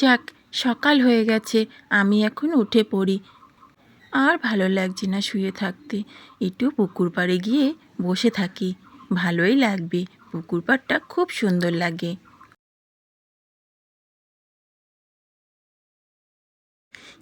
যাক, সকাল হয়ে গেছে, আমি এখন উঠে পড়ি। আর ভালো লাগছে না শুয়ে থাকতে। একটু পুকুর পাড়ে গিয়ে বসে থাকি। ভালোই লাগবে, পুকুর পাড়টা খুব সুন্দর লাগে।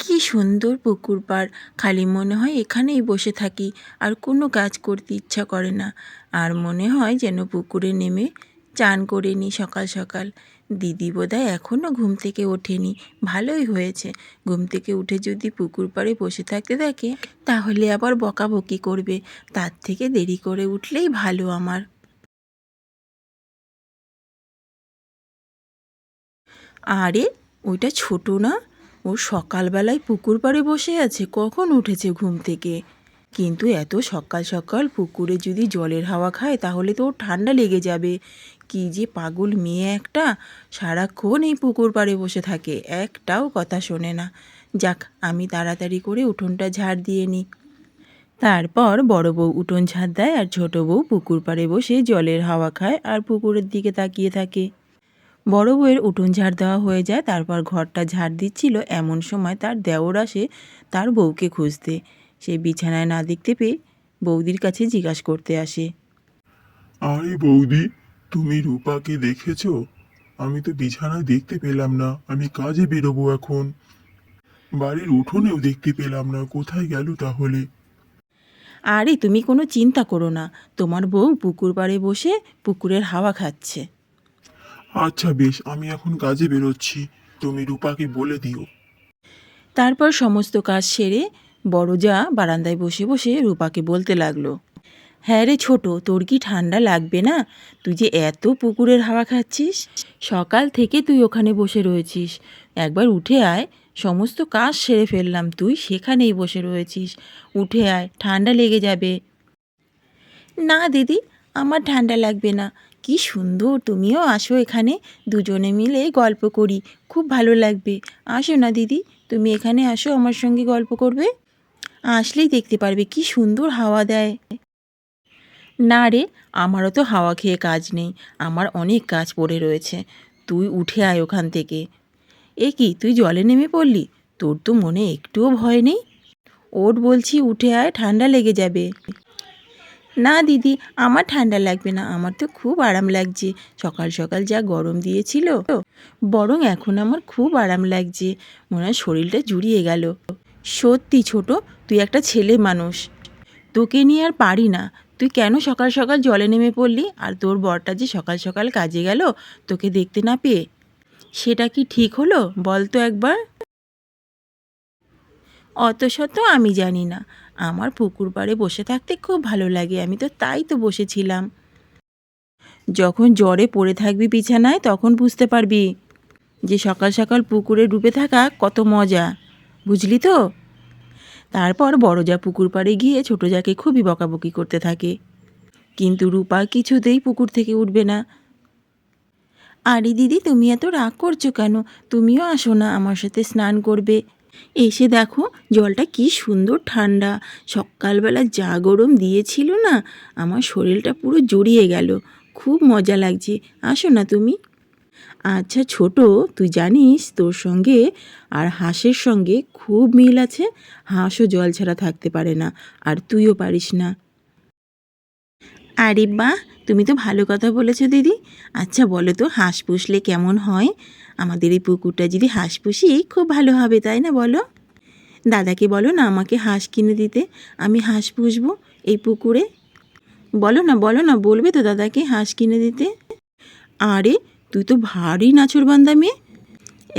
কি সুন্দর পুকুর পাড়। খালি মনে হয় এখানেই বসে থাকি, আর কোনো কাজ করতে ইচ্ছা করে না। আর মনে হয় যেন পুকুরে নেমে চান করে নিই সকাল সকাল। দিদি বোধহয় এখনও ঘুম থেকে ওঠেনি। ভালোই হয়েছে। ঘুম থেকে উঠে যদি পুকুর পাড়ে বসে থাকতে থাকে তাহলে আবার বকাবকি করবে। তার থেকে দেরি করে উঠলেই ভালো আমার। আরে, ওইটা ছোট না? ও সকালবেলায় পুকুর পাড়ে বসে আছে। কখন উঠেছে ঘুম থেকে? কিন্তু এত সকাল সকাল পুকুরে যদি জলের হাওয়া খায়, তাহলে তো ঠান্ডা লেগে যাবে। কি যে পাগল মেয়ে একটা। সারাক্ষণ এই পুকুর পাড়ে বসে থাকে, একটাও কথা শোনে না। যাক, আমি তাড়াতাড়ি করে উঠোনটা ঝাড় দিয়ে নিই। তারপর বড় বউ উঠোন ঝাড় দেয় আর ছোট বউ পুকুর পাড়ে বসে জলের হাওয়া খায় আর পুকুরের দিকে তাকিয়ে থাকে। বড় বউয়ের উঠোন ঝাড় দেওয়া হয়ে যায়, তারপর ঘরটা ঝাড় দিচ্ছিল। এমন সময় তার দেওর আসে, তার বউকে খুঁজতে। সে বিছানায় না দেখতে পেয়ে বৌদির কাছে জিজ্ঞাসা করতে আসে। আরে বৌদি তুমি রূপাকে দেখেছ? আমি তো বিছানায় দেখতে পেলাম না। আমি কাজে বেরোবো এখন। বাড়ির উঠোনেও দেখতে পেলাম না। কোথায় গেল তাহলে? আরে তুমি কোনো চিন্তা করো না। তোমার বউ পুকুর পাড়ে বসে পুকুরের হাওয়া খাচ্ছে। আচ্ছা বেশ আমি এখন কাজে বেরোচ্ছি। তুমি রূপাকে বলে দিও। তারপর সমস্ত কাজ সেরে বড় যা বারান্দায় বসে বসে রূপাকে বলতে লাগল হ্যাঁ রে ছোট, তোর কি ঠান্ডা লাগবে না? তুই যে এত পুকুরের হাওয়া খাচ্ছিস। সকাল থেকে তুই ওখানে বসে রয়েছিস। একবার উঠে আয়, সমস্ত কাজ সেরে ফেললাম। তুই সেখানেই বসে রয়েছিস। উঠে আয়, ঠান্ডা লেগে যাবে। না দিদি, আমার ঠান্ডা লাগবে না। কি সুন্দর, তুমিও আসো এখানে। দুজনে মিলে গল্প করি। খুব ভালো লাগবে। আসো না দিদি, তুমি এখানে আসো, আমার সঙ্গে গল্প করবে? আসলেই দেখতে পারবে কি সুন্দর হাওয়া দেয়। না রে, আমারও তো হাওয়া খেয়ে কাজ নেই, আমার অনেক কাজ পড়ে রয়েছে, তুই উঠে আয় ওখান থেকে। এ কি, তুই জলে নেমে পড়লি? তোর তো মনে একটুও ভয় নেই? ওট বলছি উঠে আয়, ঠান্ডা লেগে যাবে। না দিদি, আমার ঠান্ডা লাগবে না, আমার তো খুব আরাম লাগছে, সকাল সকাল যা গরম দিয়েছিল, বরং এখন আমার খুব আরাম লাগছে, মনে হয় শরীরটা জুড়িয়ে গেল। সত্যি ছোট, তুই একটা ছেলে মানুষ। তোকে নিয়ে আর পারি না। তুই কেন সকাল সকাল জলে নেমে পড়লি? আর তোর বরটা যে সকাল সকাল কাজে গেল, তোকে দেখতে না পেয়ে? সেটা কি ঠিক হলো? বল তো একবার। অত শত আমি জানি না। আমার পুকুর পাড়ে বসে থাকতে খুব ভালো লাগে। আমি তো তাই তো বসেছিলাম। যখন জ্বরে পড়ে থাকবি বিছানায়, তখন বুঝতে পারবি যে সকাল সকাল পুকুরে ডুবে থাকা কত মজা। বুঝলি তো? তারপর বড় যা পুকুর পাড়ে গিয়ে ছোট যাকে খুবই বকাবকি করতে থাকে। কিন্তু রূপা কিছুতেই পুকুর থেকে উঠবে না। আরে দিদি, তুমি এত রাগ করছ কেন? তুমিও আসো না, আমার সাথে স্নান করবে। এসে দেখো, জলটা কি সুন্দর ঠান্ডা। সকালবেলা যা গরম দিয়েছিল না, আমার শরীরটা পুরো জড়িয়ে গেল। খুব মজা লাগছে। আসো না তুমি। আচ্ছা ছোট, তুই জানিস তোর সঙ্গে আর হাঁসের সঙ্গে খুব মিল আছে। হাঁসও জল ছাড়া থাকতে পারে না, আর তুইও পারিস না। আরে বাহ, তুমি তো ভালো কথা বলেছ দিদি। আচ্ছা বলো তো, হাঁস পুষলে কেমন হয়? আমাদের এই পুকুরটা যদি হাঁস পুষি, খুব ভালো হবে, তাই না বলো? দাদাকে বলো না আমাকে হাঁস কিনে দিতে, আমি হাঁস পুষবো এই পুকুরে। বলো না বলো না, বলবে তো দাদাকে হাঁস কিনে দিতে। আরে তুই তো ভারী নাচুরবান্দা মেয়ে।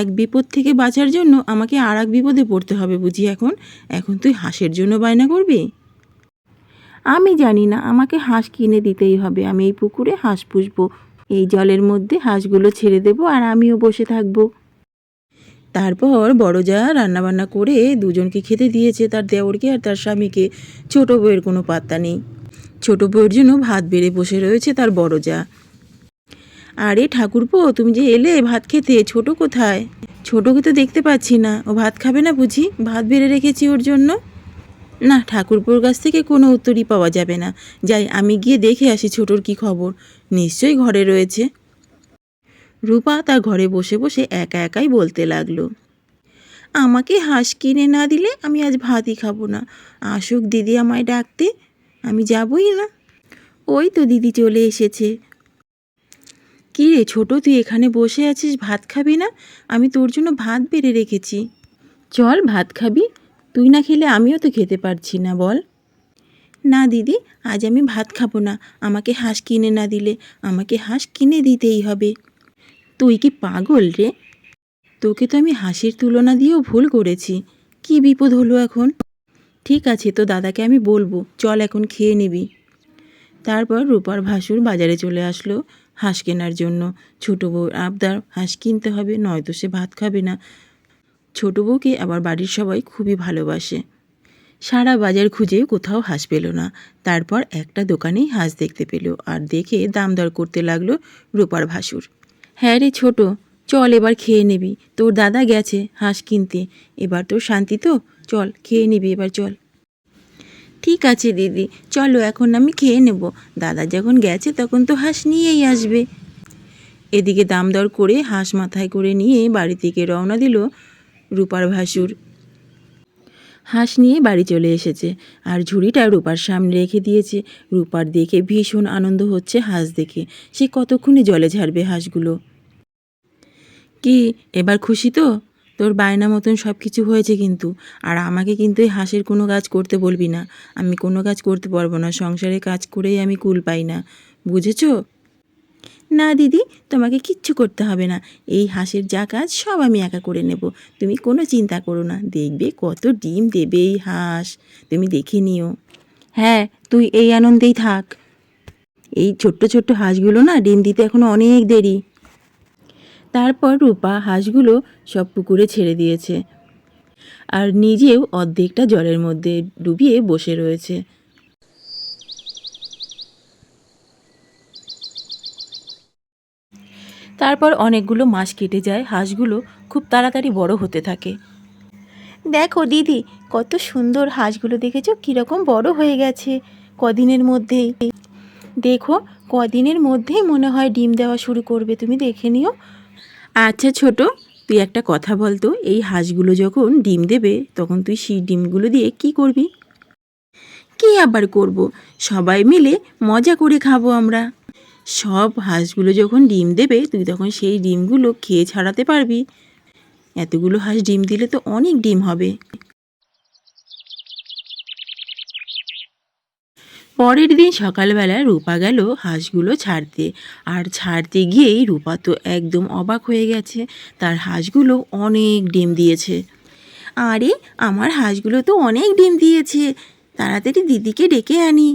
এক বিপদ থেকে বাঁচার জন্য আমাকে আর এক বিপদে পড়তে হবে বুঝি এখন? এখন তুই হাঁসের জন্য বায়না করবি? আমি জানি না, আমাকে হাঁস কিনে দিতেই হবে। আমি এই পুকুরে হাঁস পুষবো। এই জলের মধ্যে হাঁসগুলো ছেড়ে দেবো আর আমিও বসে থাকব। তারপর বড় যা রান্নাবান্না করে দুজনকে খেতে দিয়েছে তার দেওরকে আর তার স্বামীকে। ছোট বউয়ের কোনো পাত্তা নেই। ছোট বউয়ের জন্য ভাত বেড়ে বসে রয়েছে তার বড় যা। আরে ঠাকুরপো, তুমি যে এলে ভাত খেতে, ছোট কোথায়? ছোটকে তো দেখতে পাচ্ছি না। ও ভাত খাবে না বুঝি? ভাত বেড়ে রেখেছি ওর জন্য? না, ঠাকুরপুর কাছ থেকে কোনো উত্তরই পাওয়া যাবে না। যাই, আমি গিয়ে দেখে আসি ছোটোর কি খবর। নিশ্চয়ই ঘরে রয়েছে। রূপা তার ঘরে বসে বসে একা একাই বলতে লাগল। আমাকে হাঁস কিনে না দিলে আমি আজ ভাতই খাব না। আসুক দিদি আমায় ডাকতে, আমি যাবই না। ওই তো দিদি চলে এসেছে। কী রে ছোট, তুই এখানে বসে আছিস, ভাত খাবি না? আমি তোর জন্য ভাত বেড়ে রেখেছি। চল ভাত খাবি, তুই না খেলে আমিও তো খেতে পারছি না, বল। না দিদি, আজ আমি ভাত খাব না, আমাকে হাঁস কিনে না দিলে, আমাকে হাঁস কিনে দিতেই হবে। তুই কি পাগল রে? তোকে তো আমি হাসির তুলনা দিয়েও ভুল করেছি। কি বিপদ হলো এখন? ঠিক আছে, তো দাদাকে আমি বলব, চল এখন খেয়ে নিবি। তারপর রূপার ভাসুর বাজারে চলে আসলো। হাঁস কেনার জন্য। ছোটো বউ আবদার, হাঁস কিনতে হবে, নয়তো সে ভাত খাবে না। ছোটো বউকে আবার বাড়ির সবাই খুবই ভালোবাসে। সারা বাজার খুঁজে কোথাও হাঁস পেল না। তারপর একটা দোকানেই হাঁস দেখতে পেল আর দেখে দাম দর করতে লাগল রূপার ভাসুর। হ্যাঁ রে ছোট, চল এবার খেয়ে নিবি। তোর দাদা গেছে হাঁস কিনতে। এবার তোর শান্তি তো? চল, খেয়ে নিবি, এবার চল। ঠিক আছে, দিদি। চলো, এখন আমি খেয়ে নেব। দাদা যখন গেছে, তখন তো হাঁস নিয়েই আসবে। এদিকে দাম দর করে হাঁস মাথায় করে নিয়ে বাড়ি থেকে রওনা দিল রূপার ভাসুর। হাঁস নিয়ে বাড়ি চলে এসেছে আর ঝুড়িটা রূপার সামনে রেখে দিয়েছে। রূপার দেখে ভীষণ আনন্দ হচ্ছে হাঁস দেখে। সে কতক্ষণে জলে ঝাড়বে হাঁসগুলো? কি, এবার খুশি তো? তোর বায়না মতন সব কিছু হয়েছে কিন্তু, আর আমাকে কিন্তু এই হাঁসের কোনো কাজ করতে বলবি না। আমি কোনো কাজ করতে পারব না, সংসারে কাজ করেই আমি কুল পাই না। বুঝেছ? না, দিদি, তোমাকে কিচ্ছু করতে হবে না। এই হাঁসের যা কাজ সব আমি একা করে নেব। তুমি কোনো চিন্তা করো না, দেখবে কত ডিম দেবে এই হাঁস। তুমি দেখে নিও। হ্যাঁ তুই এই আনন্দেই থাক। এই ছোট্ট ছোট্ট হাঁসগুলো না ডিম দিতে এখনও অনেক দেরি। তারপর রূপা হাঁসগুলো সব পুকুরে ছেড়ে দিয়েছে। আর নিজেও অর্ধেকটা জলের মধ্যে ডুবিয়ে বসে রয়েছে। তারপর অনেকগুলো মাস কেটে যায়, হাঁসগুলো খুব তাড়াতাড়ি বড় হতে থাকে। দেখো দিদি, কত সুন্দর হাঁসগুলো দেখেছ, কীরকম বড় হয়ে গেছে কদিনের মধ্যেই। দেখো, কদিনের মধ্যেই মনে হয় ডিম দেওয়া শুরু করবে, তুমি দেখে নিও। আচ্ছা ছোট, তুই একটা কথা বলতো এই হাঁসগুলো যখন ডিম দেবে, তখন তুই সেই ডিমগুলো দিয়ে কি করবি? কি আবার করব? সবাই মিলে মজা করে খাব আমরা। সব হাঁসগুলো যখন ডিম দেবে, তুই তখন সেই ডিমগুলো খেয়ে ছাড়াতে পারবি। এতগুলো হাঁস ডিম দিলে তো অনেক ডিম হবে। পরের দিন সকালবেলা রূপা গেল হাঁসগুলো ছাড়তে। আর ছাড়তে গিয়েই রূপা তো একদম অবাক হয়ে গেছে, তার হাঁসগুলো অনেক ডিম দিয়েছে। আরে, আমার হাঁসগুলো তো অনেক ডিম দিয়েছে, তাড়াতাড়ি দিদিকে ডেকে আনি।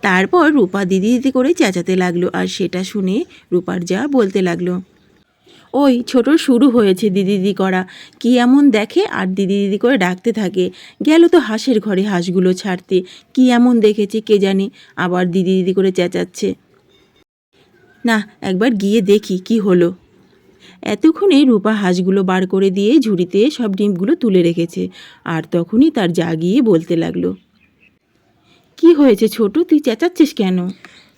তারপর রূপা দিদি দিদি করে চেঁচাতে লাগল, আর সেটা শুনে রূপার যা বলতে লাগল। ওই ছোট শুরু হয়েছে দিদি দিদি করা। কি এমন দেখে? আর দিদি দিদি করে ডাকতে থাকে। গেল তো হাঁসের ঘরে হাঁসগুলো ছাড়তে। কি এমন দেখেছে কে জানে? আবার দিদি দিদি করে চেঁচাচ্ছে। না, একবার গিয়ে দেখি কি হলো। এতক্ষণে রূপা হাঁসগুলো বার করে দিয়ে ঝুড়িতে সব ডিমগুলো তুলে রেখেছে। আর তখনই তার জাগিয়ে বলতে লাগল। কি হয়েছে ছোট? তুই চেঁচাচ্ছিস কেন?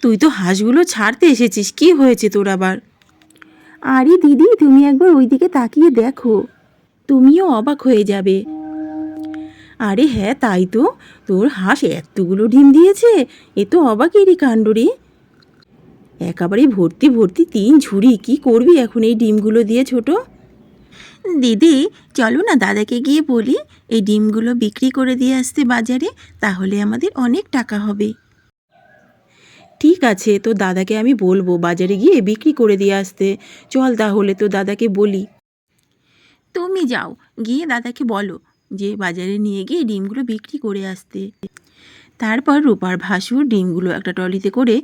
তুই তো হাঁসগুলো ছাড়তে এসেছিস। কি হয়েছে তোর আবার? আরে দিদি, তুমি একবার ওইদিকে তাকিয়ে দেখো। তুমিও অবাক হয়ে যাবে। আরে হ্যাঁ তাই তো। তোর হাঁস এতগুলো ডিম দিয়েছে, এ তো অবাকেরই কাণ্ড রে। একেবারে ভর্তি ভর্তি তিন ঝুড়ি, কি করবি এখন এই ডিমগুলো দিয়ে ছোট? দিদি, চলো না দাদাকে গিয়ে বলি, এই ডিমগুলো বিক্রি করে দিয়ে আসতে বাজারে, তাহলে আমাদের অনেক টাকা হবে। ঠিক আছে, তো দাদাকে আমি বলব বাজারে গিয়ে বিক্রি করে দিয়ে আসতে। চল তাহলে তো দাদাকে বলি। তুমি যাও, গিয়ে দাদাকে বলো যে বাজারে নিয়ে গিয়ে ডিমগুলো বিক্রি করে আসতে। তারপর রূপার ভাসুর ডিমগুলো একটা ট্রলিতে করে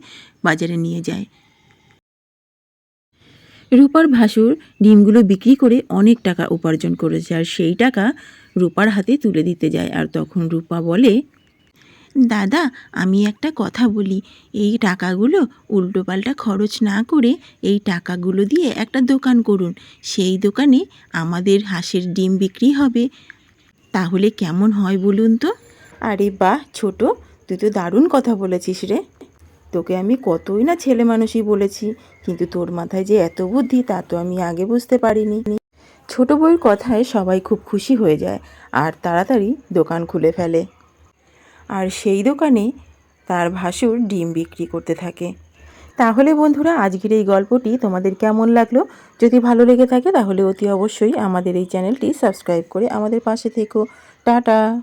বাজারে নিয়ে যায়। রূপার ভাসুর ডিমগুলো বিক্রি করে অনেক টাকা উপার্জন করেছে, আর সেই টাকা রূপার হাতে তুলে দিতে যায়। আর তখন রূপা বলে দাদা, আমি একটা কথা বলি। এই টাকাগুলো উল্টোপাল্টা খরচ না করে এই টাকাগুলো দিয়ে একটা দোকান করুন। সেই দোকানে আমাদের হাঁসের ডিম বিক্রি হবে। তাহলে কেমন হয় বলুন তো? আরে বাহ, ছোট। তুই তো দারুণ কথা বলেছিস রে। তোকে আমি কতই না ছেলে মানুষই বলেছি, কিন্তু তোর মাথায় যে এত বুদ্ধি, তা তো আমি আগে বুঝতে পারিনি। ছোট বউয়ের কথায় সবাই খুব খুশি হয়ে যায়, আর তাড়াতাড়ি দোকান খুলে ফেলে। আর সেই দোকানে তার ভাসুর ডিম বিক্রি করতে থাকে। তাহলে বন্ধুরা, আজকের এই গল্পটি তোমাদের কেমন লাগল? যদি ভালো লেগে থাকে তাহলে অতি অবশ্যই আমাদের এই চ্যানেলটি সাবস্ক্রাইব করে আমাদের পাশে থেকো। টাটা!